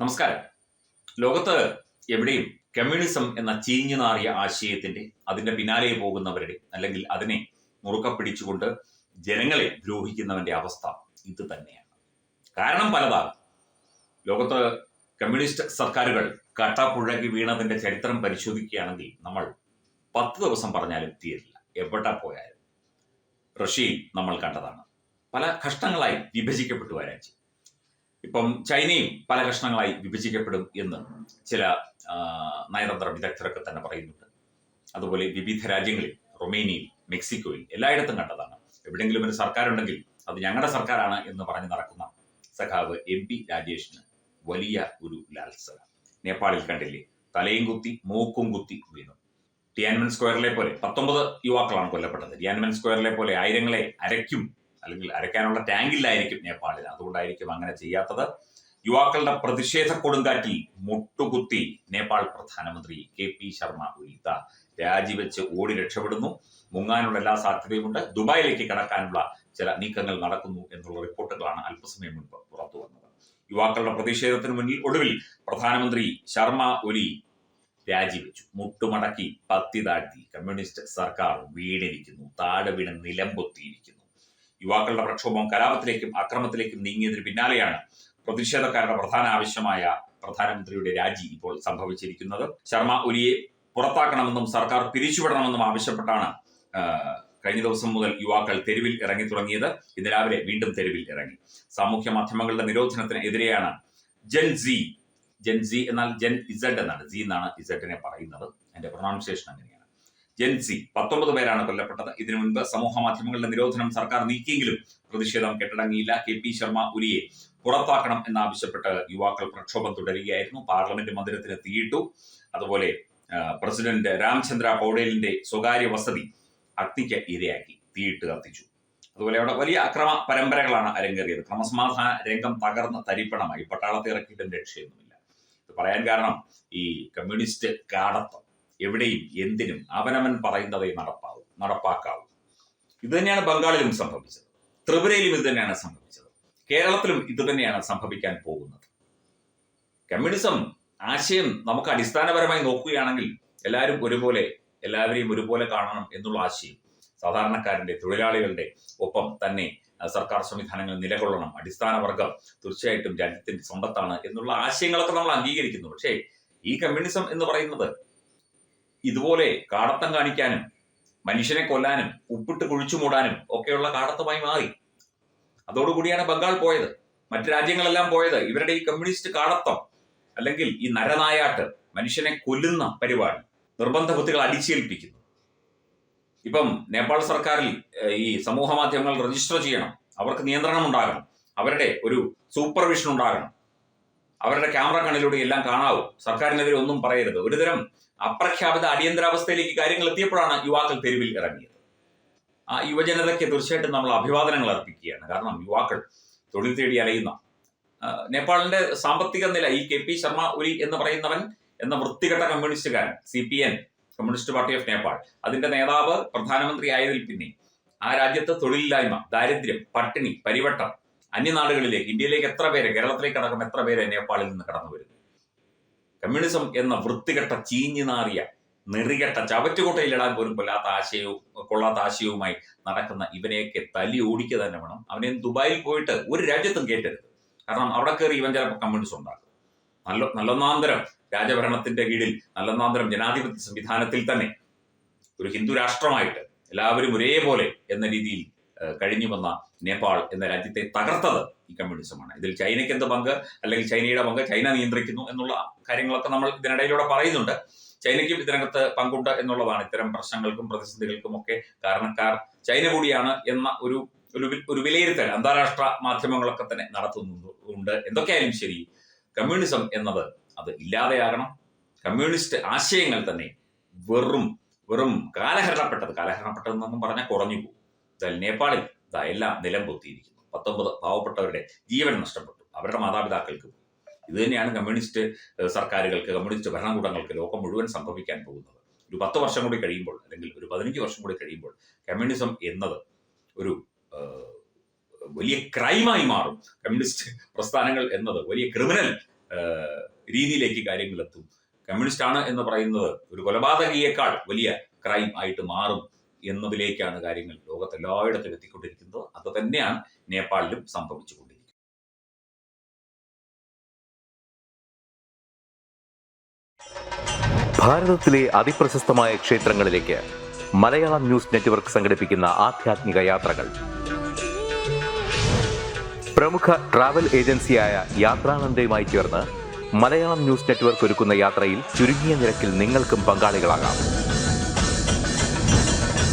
നമസ്കാരം. ലോകത്ത് എവിടെയും കമ്മ്യൂണിസം എന്ന ചീഞ്ഞു നാറിയ ആശയത്തിന്റെ അതിന്റെ പിന്നാലെ പോകുന്നവരുടെ അല്ലെങ്കിൽ അതിനെ മുറുക്ക പിടിച്ചുകൊണ്ട് ജനങ്ങളെ ദ്രോഹിക്കുന്നവന്റെ അവസ്ഥ ഇത് തന്നെയാണ്. കാരണം പലതാകും ലോകത്ത് കമ്മ്യൂണിസ്റ്റ് സർക്കാരുകൾ കട്ടപ്പുഴകി വീണതിന്റെ ചരിത്രം പരിശോധിക്കുകയാണെങ്കിൽ നമ്മൾ പത്ത് ദിവസം പറഞ്ഞാലും തീരില്ല. എവിടെ പോയാലും. റഷ്യയിൽ നമ്മൾ കണ്ടതാണ്. പല കഷ്ടങ്ങളായി വിഭജിക്കപ്പെട്ടു ആ രാജ്യം. ഇപ്പം ചൈനയും പല കഷ്ണങ്ങളായി വിഭജിക്കപ്പെടും എന്ന് ചില നയതന്ത്ര വിദഗ്ധരൊക്കെ തന്നെ പറയുന്നുണ്ട്. അതുപോലെ വിവിധ രാജ്യങ്ങളിൽ റൊമേനിയയിൽ മെക്സിക്കോയിൽ എല്ലായിടത്തും കണ്ടതാണ്. എവിടെയെങ്കിലും ഒരു സർക്കാർ ഉണ്ടെങ്കിൽ അത് ഞങ്ങളുടെ സർക്കാരാണ് എന്ന് പറഞ്ഞ് നടക്കുന്ന സഖാവ് എം പി രാജേഷിന് വലിയ ഒരു ലാൽസത. നേപ്പാളിൽ കണ്ടില്ലേ തലയും കുത്തി മൂക്കും കുത്തി വീണു. ടിയാൻമെൻ സ്ക്വയറിലെ പോലെ പത്തൊമ്പത് യുവാക്കളാണ് കൊല്ലപ്പെട്ടത്. ടിയാൻമെൻ സ്ക്വയറിലെ പോലെ ആയിരങ്ങളെ അരയ്ക്കും അല്ലെങ്കിൽ അരയ്ക്കാനുള്ള ടാങ്കില്ലായിരിക്കും നേപ്പാളിൽ അതുകൊണ്ടായിരിക്കും അങ്ങനെ ചെയ്യാത്തത്. യുവാക്കളുടെ പ്രതിഷേധ കൊടുങ്കാറ്റിൽ മുട്ടുകുത്തി നേപ്പാൾ പ്രധാനമന്ത്രി കെ പി ശർമ്മ ഒലി രാജിവെച്ച് ഓടി രക്ഷപ്പെടുന്നു. മുങ്ങാനുള്ള എല്ലാ സാധ്യതയുമുണ്ട്. ദുബായിലേക്ക് കടക്കാനുള്ള ചില നീക്കങ്ങൾ നടക്കുന്നു എന്നുള്ള റിപ്പോർട്ടുകളാണ് അല്പസമയം മുൻപ് പുറത്തു വന്നത്. യുവാക്കളുടെ പ്രതിഷേധത്തിന് മുന്നിൽ ഒടുവിൽ പ്രധാനമന്ത്രി ശർമ്മ ഒലി രാജിവെച്ചു. മുട്ടുമടക്കി പത്തി താഴ്ത്തി. കമ്മ്യൂണിസ്റ്റ് സർക്കാർ വീണിരിക്കുന്നു. താഴെ വീണ് നിലംപൊത്തിയിരിക്കുന്നു യുവാക്കളുടെ പ്രക്ഷോഭം കലാപത്തിലേക്കും അക്രമത്തിലേക്കും നീങ്ങിയതിന് പിന്നാലെയാണ് പ്രതിഷേധക്കാരുടെ പ്രധാന ആവശ്യമായ പ്രധാനമന്ത്രിയുടെ രാജി ഇപ്പോൾ സംഭവിച്ചിരിക്കുന്നത്. ശർമ്മ ഒലിയെ പുറത്താക്കണമെന്നും സർക്കാർ പിരിച്ചുവിടണമെന്നും ആവശ്യപ്പെട്ടാണ് കഴിഞ്ഞ ദിവസം മുതൽ യുവാക്കൾ തെരുവിൽ ഇറങ്ങി തുടങ്ങിയത്. ഇന്ന് രാവിലെ വീണ്ടും തെരുവിൽ ഇറങ്ങി. സാമൂഹ്യ മാധ്യമങ്ങളുടെ നിരോധനത്തിന് എതിരെയാണ് ജെൻ സി ജെൻ സി എന്നാൽ ജെൻ ഇസഡ് എന്നാണ് സി എന്നാണ് ഇസഡിനെ പറയുന്നത്. എന്റെ പ്രൊണൗൺസിയേഷൻ അങ്ങനെയാണ്. ജൻ സി പത്തൊമ്പത് പേരാണ് കൊല്ലപ്പെട്ടത്. ഇതിനു മുൻപ് സമൂഹ മാധ്യമങ്ങളുടെ നിരോധനം സർക്കാർ നീക്കിയെങ്കിലും പ്രതിഷേധം കെട്ടടങ്ങിയില്ല. കെ പി ശർമ്മ ഒലിയെ പുറത്താക്കണം എന്നാവശ്യപ്പെട്ട് യുവാക്കൾ പ്രക്ഷോഭം തുടരുകയായിരുന്നു. പാർലമെന്റ് മന്ദിരത്തിന് തീയിട്ടു. അതുപോലെ പ്രസിഡന്റ് രാംചന്ദ്ര പൗഡേലിന്റെ സ്വകാര്യ വസതി അഗ്നിക്ക് ഇരയാക്കി. തീയിട്ട് കത്തിച്ചു. അതുപോലെ അവിടെ വലിയ അക്രമ പരമ്പരകളാണ് അരങ്ങേറിയത്. ക്രമസമാധാന രംഗം തകർന്ന് തരിപ്പണമായി. പട്ടാളത്തെ ഇറക്കിയിട്ടും രക്ഷയൊന്നുമില്ല. ഇത് പറയാൻ കാരണം ഈ കമ്മ്യൂണിസ്റ്റ് കാടത്വം എവിടെയും എന്തിനും അവനവൻ പറയുന്നതേ നടപ്പാവും നടപ്പാക്കാവും. ഇത് തന്നെയാണ് ബംഗാളിലും സംഭവിച്ചത്. ത്രിപുരയിലും ഇത് തന്നെയാണ് സംഭവിച്ചത്. കേരളത്തിലും ഇത് തന്നെയാണ് സംഭവിക്കാൻ പോകുന്നത്. കമ്മ്യൂണിസം ആശയം നമുക്ക് അടിസ്ഥാനപരമായി നോക്കുകയാണെങ്കിൽ എല്ലാവരും ഒരുപോലെ എല്ലാവരെയും ഒരുപോലെ കാണണം എന്നുള്ള ആശയം സാധാരണക്കാരന്റെ തൊഴിലാളികളുടെ ഒപ്പം തന്നെ സർക്കാർ സംവിധാനങ്ങൾ നിലകൊള്ളണം അടിസ്ഥാന വർഗം തീർച്ചയായിട്ടും രാജ്യത്തിന്റെ സ്വന്തത്താണ് എന്നുള്ള ആശയങ്ങളൊക്കെ നമ്മൾ അംഗീകരിക്കുന്നു. പക്ഷേ ഈ കമ്മ്യൂണിസം എന്ന് പറയുന്നത് ഇതുപോലെ കാടത്തം കാണിക്കാനും മനുഷ്യനെ കൊല്ലാനും ഉപ്പിട്ട് കുഴിച്ചു മൂടാനും ഒക്കെയുള്ള കാടത്തമായി മാറി. അതോടുകൂടിയാണ് ബംഗാൾ പോയത്. മറ്റു രാജ്യങ്ങളെല്ലാം പോയത്. ഇവരുടെ ഈ കമ്മ്യൂണിസ്റ്റ് കാടത്തം അല്ലെങ്കിൽ ഈ നരനായാട്ട് മനുഷ്യനെ കൊല്ലുന്ന പരിപാടി നിർബന്ധ ബുദ്ധികൾ അടിച്ചേൽപ്പിക്കുന്നു. ഇപ്പം നേപ്പാൾ സർക്കാരിൽ ഈ സമൂഹ മാധ്യമങ്ങൾ രജിസ്റ്റർ ചെയ്യണം. അവർക്ക് നിയന്ത്രണം ഉണ്ടാകണം. അവരുടെ ഒരു സൂപ്പർവിഷൻ ഉണ്ടാകണം. അവരുടെ ക്യാമറ കണ്ണിലൂടെ എല്ലാം കാണാവും. സർക്കാരിനെതിരെ ഒന്നും പറയരുത്. ഒരുതരം അപ്രഖ്യാപിത അടിയന്തരാവസ്ഥയിലേക്ക് കാര്യങ്ങൾ എത്തിയപ്പോഴാണ് യുവാക്കൾ തെരുവിൽ ഇറങ്ങിയത്. ആ യുവജനതയ്ക്ക് തീർച്ചയായിട്ടും നമ്മൾ അഭിവാദനങ്ങൾ അർപ്പിക്കുകയാണ്. കാരണം യുവാക്കൾ തൊഴിൽ തേടി അലയുന്ന നേപ്പാളിന്റെ സാമ്പത്തിക നില ഈ കെ പി ശർമ്മ ഒലി എന്ന് പറയുന്നവൻ എന്ന വൃത്തികെട്ട കമ്മ്യൂണിസ്റ്റുകാരൻ C P N Communist Party of Nepal അതിന്റെ നേതാവ് പ്രധാനമന്ത്രി ആയതിൽ പിന്നെ ആ രാജ്യത്ത് തൊഴിലില്ലായ്മ ദാരിദ്ര്യം പട്ടിണി പരിവട്ടം അന്യനാടുകളിലേക്ക് ഇന്ത്യയിലേക്ക് എത്ര പേര് കേരളത്തിലേക്ക് അടക്കം എത്ര പേര് നേപ്പാളിൽ നിന്ന് കടന്നു വരുന്നു കമ്മ്യൂണിസം എന്ന വൃത്തികെട്ട ചീഞ്ഞു നാറിയ നെറികെട്ട ചവറ്റുകൊട്ടയിലിടാൻ പോലും കൊല്ലാത്ത ആശയവും കൊള്ളാത്ത ആശയവുമായി നടക്കുന്ന ഇവനെയൊക്കെ തല്ലി ഓടിക്കുക തന്നെ വേണം. അവനെ ദുബായിൽ പോയിട്ട് ഒരു രാജ്യത്തും കേട്ടരുത് കാരണം അവിടെ കയറി ഇവൻ ചിലപ്പോൾ കമ്മ്യൂണിസം ഉണ്ടാക്കും. നല്ല നല്ലൊന്നാന്തരം രാജഭരണത്തിന്റെ കീഴിൽ നല്ലൊന്നാന്തരം ജനാധിപത്യ സംവിധാനത്തിൽ തന്നെ ഒരു ഹിന്ദു രാഷ്ട്രമായിട്ട് എല്ലാവരും ഒരേപോലെ എന്ന രീതിയിൽ കഴിഞ്ഞു വന്ന നേപ്പാൾ എന്ന രാജ്യത്തെ തകർത്തത് ഈ കമ്മ്യൂണിസമാണ്. ഇതിൽ ചൈനയ്ക്ക് എന്ത് പങ്ക്? അല്ലെങ്കിൽ ചൈനയുടെ പങ്ക് ചൈന നിയന്ത്രിക്കുന്നു എന്നുള്ള കാര്യങ്ങളൊക്കെ നമ്മൾ ഇതിനിടയിലൂടെ പറയുന്നുണ്ട്. ചൈനയ്ക്കും ഇതിനകത്ത് പങ്കുണ്ട് എന്നുള്ളതാണ് ഇത്തരം പ്രശ്നങ്ങൾക്കും പ്രതിസന്ധികൾക്കും ഒക്കെ കാരണക്കാർ ചൈന കൂടിയാണ് എന്ന ഒരു ഒരു വിലയിരുത്തൽ അന്താരാഷ്ട്ര മാധ്യമങ്ങളൊക്കെ തന്നെ നടത്തുന്നുണ്ട് എന്തൊക്കെയായാലും ശരി കമ്മ്യൂണിസം എന്നത് അത് ഇല്ലാതെയാകണം. കമ്മ്യൂണിസ്റ്റ് ആശയങ്ങൾ തന്നെ വെറും വെറും കാലഹരണപ്പെട്ടത് കാലഹരണപ്പെട്ടതെന്നൊന്നും പറഞ്ഞാൽ കുറഞ്ഞു പോകും. നേപ്പാളിൽ ഇതാ എല്ലാം നിലം പൊത്തിയിരിക്കുന്നു. പത്തൊമ്പത് പാവപ്പെട്ടവരുടെ ജീവൻ നഷ്ടപ്പെട്ടു. അവരുടെ മാതാപിതാക്കൾക്ക്. ഇത് തന്നെയാണ് കമ്മ്യൂണിസ്റ്റ് സർക്കാരുകൾക്ക് കമ്മ്യൂണിസ്റ്റ് ഭരണകൂടങ്ങൾക്ക് ലോകം മുഴുവൻ സംഭവിക്കാൻ പോകുന്നത്. ഒരു പത്ത് വർഷം കൂടി കഴിയുമ്പോൾ അല്ലെങ്കിൽ ഒരു പതിനഞ്ച് വർഷം കൂടി കഴിയുമ്പോൾ കമ്മ്യൂണിസം എന്നത് ഒരു വലിയ ക്രൈമായി മാറും. കമ്മ്യൂണിസ്റ്റ് പ്രസ്ഥാനങ്ങൾ എന്നത് വലിയ ക്രിമിനൽ രീതിയിലേക്ക് കാര്യങ്ങൾ എത്തും കമ്മ്യൂണിസ്റ്റ് ആണ് എന്ന് പറയുന്നത് ഒരു കൊലപാതകിയേക്കാൾ വലിയ ക്രൈം ആയിട്ട് മാറും. എന്നതിലേക്കാണ് കാര്യങ്ങൾ ലോകത്തെല്ലായിടത്തും എത്തിക്കൊണ്ടിരിക്കുന്നത്. അത് തന്നെയാണ് നേപ്പാളിലും സംഭവിച്ചുകൊണ്ടിരിക്കുന്നത്. ഭാരതത്തിലെ അതിപ്രശസ്തമായ ക്ഷേത്രങ്ങളിലേക്ക് മലയാളം ന്യൂസ് നെറ്റ്വർക്ക് സംഘടിപ്പിക്കുന്ന ആധ്യാത്മിക യാത്രകൾ. പ്രമുഖ ട്രാവൽ ഏജൻസിയായ യാത്രാനന്ദയുമായി ചേർന്ന് മലയാളം ന്യൂസ് നെറ്റ്വർക്ക് ഒരുക്കുന്ന യാത്രയിൽ ചുരുങ്ങിയ നിരക്കിൽ നിങ്ങൾക്കും പങ്കാളികളാകാം.